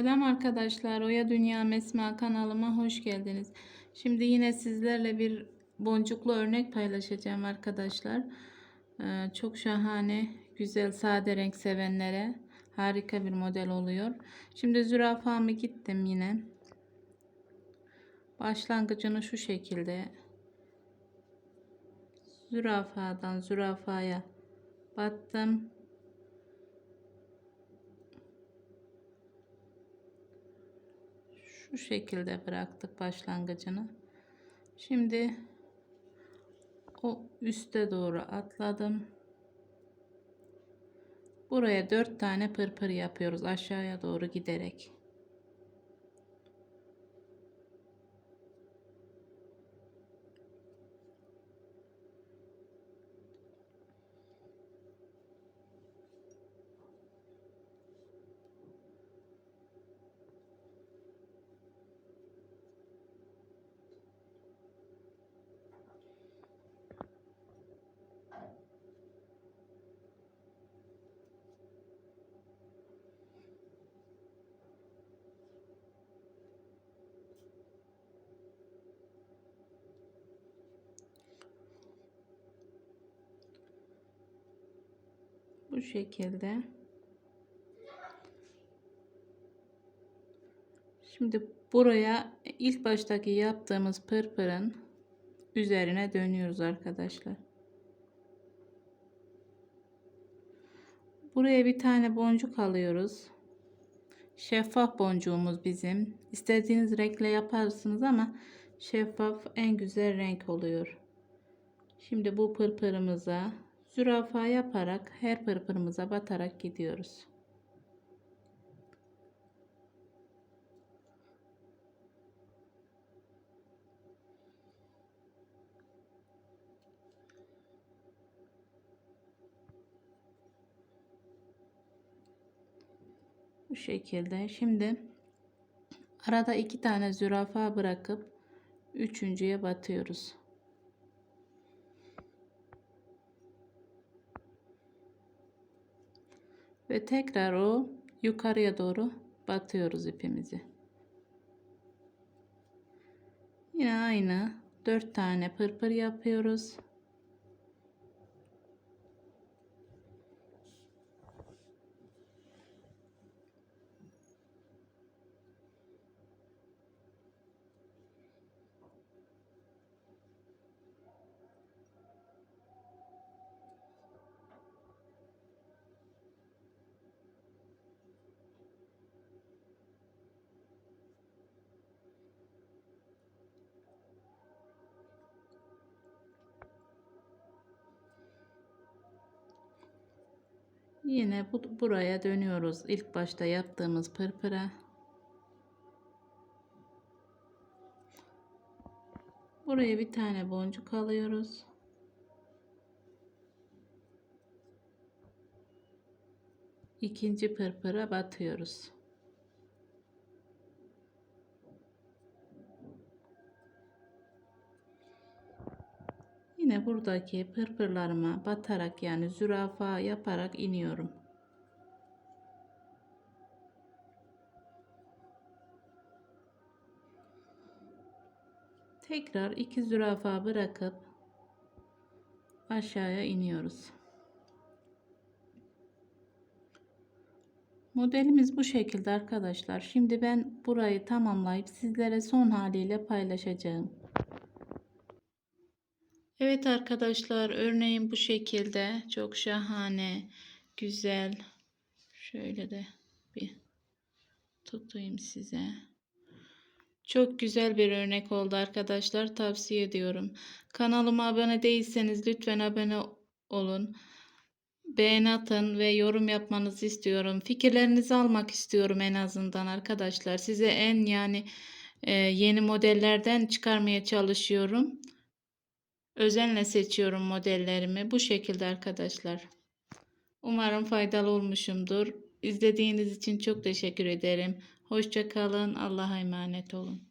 Selam arkadaşlar. Oya Dünya Mesma kanalıma hoş geldiniz. Şimdi yine sizlerle bir boncuklu örnek paylaşacağım arkadaşlar. Ee, çok şahane, güzel, sade renk sevenlere harika bir model oluyor. Şimdi zürafamı gittim yine. Başlangıcını şu şekilde zürafadan zürafaya battım. Şu şekilde bıraktık başlangıcını. Şimdi o üste doğru atladım. Buraya dört tane pırpır yapıyoruz aşağıya doğru giderek. Şekilde. Şimdi buraya ilk baştaki yaptığımız pırpırın üzerine dönüyoruz arkadaşlar. Buraya bir tane boncuk alıyoruz. Şeffaf boncuğumuz bizim. İstediğiniz renkle yaparsınız ama şeffaf en güzel renk oluyor. Şimdi bu pırpırımıza zürafa yaparak her pırpırımıza batarak gidiyoruz. Bu şekilde. Şimdi arada iki tane zürafa bırakıp üçüncüye batıyoruz. Ve tekrar o yukarıya doğru batıyoruz ipimizi. Yine aynı dört tane pırpır yapıyoruz. Yine bu, buraya dönüyoruz. İlk başta yaptığımız pırpıra. Buraya bir tane boncuk alıyoruz. İkinci pırpıra batıyoruz. Yine buradaki pırpırlarıma batarak yani zürafa yaparak iniyorum. Tekrar iki zürafa bırakıp aşağıya iniyoruz. Modelimiz bu şekilde arkadaşlar. Şimdi ben burayı tamamlayıp sizlere son haliyle paylaşacağım. Evet arkadaşlar örneğin bu şekilde. Çok şahane güzel. Şöyle de bir tutayım size. Çok güzel bir örnek oldu arkadaşlar. Tavsiye ediyorum. Kanalıma abone değilseniz lütfen abone olun. Beğeni atın ve yorum yapmanızı istiyorum. Fikirlerinizi almak istiyorum en azından arkadaşlar. Size en yani e, yeni modellerden çıkarmaya çalışıyorum Özenle seçiyorum modellerimi. Bu şekilde arkadaşlar. Umarım faydalı olmuşumdur. İzlediğiniz için çok teşekkür ederim. Hoşça kalın. Allah'a emanet olun.